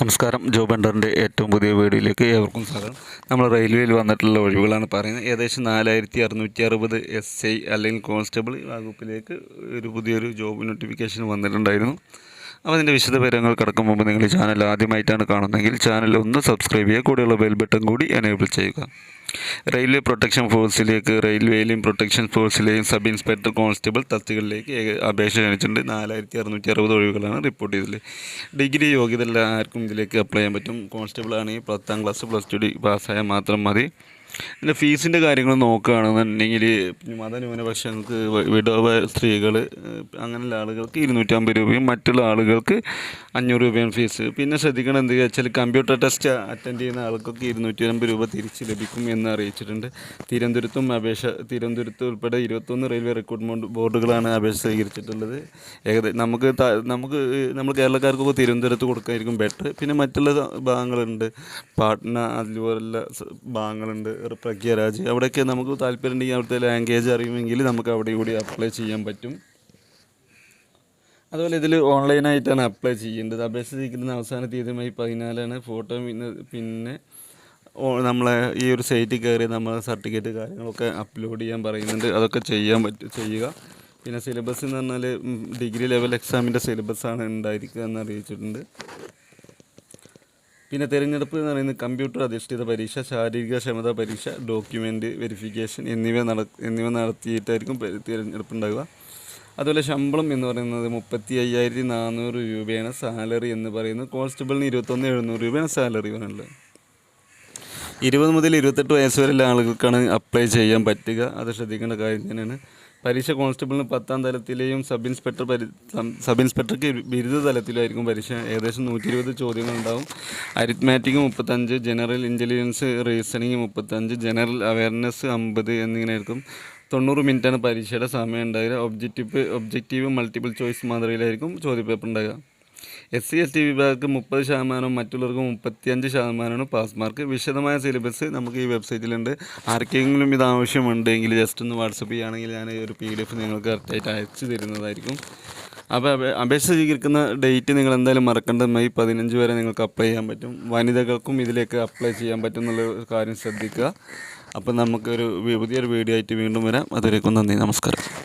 നമസ്കാരം. ജോബ് ബണ്ടറിന്റെ ഏറ്റവും പുതിയ വീഡിയോയിലേക്ക് ഏവർക്കും സ്വാഗതം. നമ്മൾ റെയിൽവേയിൽ വന്നിട്ടുള്ള ഒഴിവുകളാണ് പറയുന്നത്. ഏകദേശം നാലായിരത്തി അറുന്നൂറ്റി അറുപത് എസ് ഐ അല്ലെങ്കിൽ കോൺസ്റ്റബിൾ വകുപ്പിലേക്ക് ഒരു പുതിയൊരു ജോബ് നോട്ടിഫിക്കേഷൻ വന്നിട്ടുണ്ടായിരുന്നു. അപ്പോൾ അതിന്റെ വിശദ വിവരങ്ങൾ കിടക്കും മുമ്പ് നിങ്ങൾ ഈ ചാനൽ ആദ്യമായിട്ടാണ് കാണുന്നതെങ്കിൽ ചാനൽ ഒന്ന് സബ്സ്ക്രൈബ് ചെയ്യുക കൂടെയുള്ള ബെൽ ബട്ടൺ കൂടി എനേബിൾ ചെയ്യുക. റെയിൽവേ പ്രൊട്ടക്ഷൻ ഫോഴ്സിലേക്ക് റെയിൽവേയിലെയും പ്രൊട്ടക്ഷൻ ഫോഴ്സിലെയും സബ് ഇൻസ്പെക്ടർ കോൺസ്റ്റബിൾ തസ്തികളിലേക്ക് അപേക്ഷ ക്ഷണിച്ചിട്ടുണ്ട്. നാലായിരത്തി അറുന്നൂറ്റി അറുപത് ഒഴിവുകളാണ് റിപ്പോർട്ട് ചെയ്തത്. ഡിഗ്രി യോഗ്യത ആർക്കും ഇതിലേക്ക് അപ്ലൈ ചെയ്യാൻ പറ്റും. കോൺസ്റ്റബിൾ ആണെങ്കിൽ പത്താം ക്ലാസ് പ്ലസ് ടു പാസ്സായാൽ മാത്രം മതി. ഇതിന്റെ ഫീസിന്റെ കാര്യങ്ങൾ നോക്കുകയാണെന്നുണ്ടെങ്കിൽ മതന്യൂനപക്ഷങ്ങൾക്ക് വിധവ സ്ത്രീകൾ അങ്ങനെയുള്ള ആളുകൾക്ക് ഇരുന്നൂറ്റമ്പത് രൂപയും മറ്റുള്ള ആളുകൾക്ക് അഞ്ഞൂറ് രൂപയാണ് ഫീസ്. പിന്നെ ശ്രദ്ധിക്കണം എന്താ വെച്ചാൽ കമ്പ്യൂട്ടർ ടെസ്റ്റ് അറ്റൻഡ് ചെയ്യുന്ന ആൾക്കൊക്കെ ഇരുന്നൂറ്റി അമ്പത് രൂപ തിരിച്ച് ലഭിക്കും എന്ന് അറിയിച്ചിട്ടുണ്ട്. തിരുവനന്തപുരത്തും അപേക്ഷ തിരുവനന്തപുരത്ത് ഉൾപ്പെടെ ഇരുപത്തൊന്ന് റെയിൽവേ റിക്രൂട്ട്മെന്റ് ബോർഡുകളാണ് അപേക്ഷ സ്വീകരിച്ചിട്ടുള്ളത്. ഏകദേശം നമുക്ക് നമുക്ക് നമ്മൾ കേരളക്കാർക്കൊക്കെ തിരുവനന്തപുരത്ത് കൊടുക്കായിരിക്കും ബെറ്റർ. പിന്നെ മറ്റുള്ള ഭാഗങ്ങളുണ്ട്. പാട്ന അതുപോലുള്ള സ- ഒരു പ്രഗ്യരാജ് അവിടെയൊക്കെ നമുക്ക് താല്പര്യം ഉണ്ടെങ്കിൽ അവിടുത്തെ ലാംഗ്വേജ് അറിയുമെങ്കിൽ നമുക്ക് അവിടെ കൂടി അപ്ലൈ ചെയ്യാൻ പറ്റും. അതുപോലെ ഇതിൽ ഓൺലൈനായിട്ടാണ് അപ്ലൈ ചെയ്യേണ്ടത്. അപേക്ഷ സ്വീകരിക്കുന്ന അവസാന തീയതി മെയ് പതിനാലാണ് ഫോട്ടോ പിന്നെ പിന്നെ നമ്മളെ ഈ ഒരു സൈറ്റിൽ കയറി നമ്മൾ സർട്ടിഫിക്കറ്റ് കാര്യങ്ങളൊക്കെ അപ്ലോഡ് ചെയ്യാൻ പറയുന്നുണ്ട്. അതൊക്കെ ചെയ്യാൻ പറ്റും ചെയ്യുക. പിന്നെ സിലബസ് എന്ന് പറഞ്ഞാൽ ഡിഗ്രി ലെവൽ എക്സാമിന്റെ ആണ് ഉണ്ടായിരിക്കുക എന്ന് അറിയിച്ചിട്ടുണ്ട്. പിന്നെ തെരഞ്ഞെടുപ്പ് എന്ന് പറയുന്നത് കമ്പ്യൂട്ടർ അധിഷ്ഠിത പരീക്ഷ ശാരീരിക ക്ഷമതാ പരീക്ഷ ഡോക്യുമെന്റ് വെരിഫിക്കേഷൻ എന്നിവ നട എന്നിവ നടത്തിയിട്ടായിരിക്കും തിരഞ്ഞെടുപ്പ് ഉണ്ടാവുക അതുപോലെ ശമ്പളം എന്ന് പറയുന്നത് മുപ്പത്തി അയ്യായിരത്തി നാനൂറ് രൂപയാണ് സാലറി എന്ന് പറയുന്നത്. കോൺസ്റ്റബിളിന് ഇരുപത്തൊന്ന് എഴുന്നൂറ് രൂപയാണ് സാലറി പറയുന്നത് ഇരുപത് മുതൽ ഇരുപത്തെട്ട് വയസ്സ് വരെയുള്ള ആളുകൾക്കാണ് അപ്ലൈ ചെയ്യാൻ പറ്റുക. അത് ശ്രദ്ധിക്കേണ്ട കാര്യം തന്നെയാണ്. പരീക്ഷ കോൺസ്റ്റബിളിന് പത്താം തലത്തിലെയും സബ് ഇൻസ്പെക്ടർ സബ് ഇൻസ്പെക്ടർക്ക് ബിരുദ തലത്തിലായിരിക്കും പരീക്ഷ. ഏകദേശം നൂറ്റി ഇരുപത് ചോദ്യങ്ങളുണ്ടാവും അരിത്മാറ്റിക് മുപ്പത്തഞ്ച് ജനറൽ ഇന്റലിജൻസ് റീസണിങ് മുപ്പത്തഞ്ച് ജനറൽ അവയർനെസ് അമ്പത് എന്നിങ്ങനെയായിരിക്കും. തൊണ്ണൂറ് മിനിറ്റാണ് പരീക്ഷയുടെ സമയം ഉണ്ടാവുക. ഒബ്ജക്റ്റീവ് ഒബ്ജക്റ്റീവ് മൾട്ടിപ്പിൾ ചോയ്സ് മാതൃകയിലായിരിക്കും ചോദ്യപേപ്പർ ഉണ്ടാകുക എസ് സി എസ് ടി വിഭാഗർക്ക് മുപ്പത് ശതമാനവും മറ്റുള്ളവർക്ക് മുപ്പത്തിയഞ്ച് ശതമാനമാണ് പാസ് മാർക്ക്. വിശദമായ സിലബസ് നമുക്ക് ഈ വെബ്സൈറ്റിലുണ്ട്. ആർക്കെങ്കിലും ഇത് ആവശ്യമുണ്ടെങ്കിൽ ജസ്റ്റ് ഒന്ന് വാട്സപ്പ് ചെയ്യുകയാണെങ്കിൽ ഞാൻ ഒരു പി ഡി എഫ് നിങ്ങൾക്ക് കറക്റ്റായിട്ട് അയച്ചു തരുന്നതായിരിക്കും. അപ്പോൾ അപേക്ഷ സ്വീകരിക്കുന്ന ഡേറ്റ് നിങ്ങൾ എന്തായാലും മറക്കേണ്ടത് മെയ് പതിനഞ്ച് വരെ നിങ്ങൾക്ക് അപ്ലൈ ചെയ്യാൻ പറ്റും. വനിതകൾക്കും ഇതിലേക്ക് അപ്ലൈ ചെയ്യാൻ പറ്റും എന്നുള്ള കാര്യം ശ്രദ്ധിക്കുക. അപ്പോൾ നമുക്കൊരു പുതിയൊരു വീഡിയോ ആയിട്ട് വീണ്ടും വരാം. അതുവരേക്കും നന്ദി. നമസ്കാരം.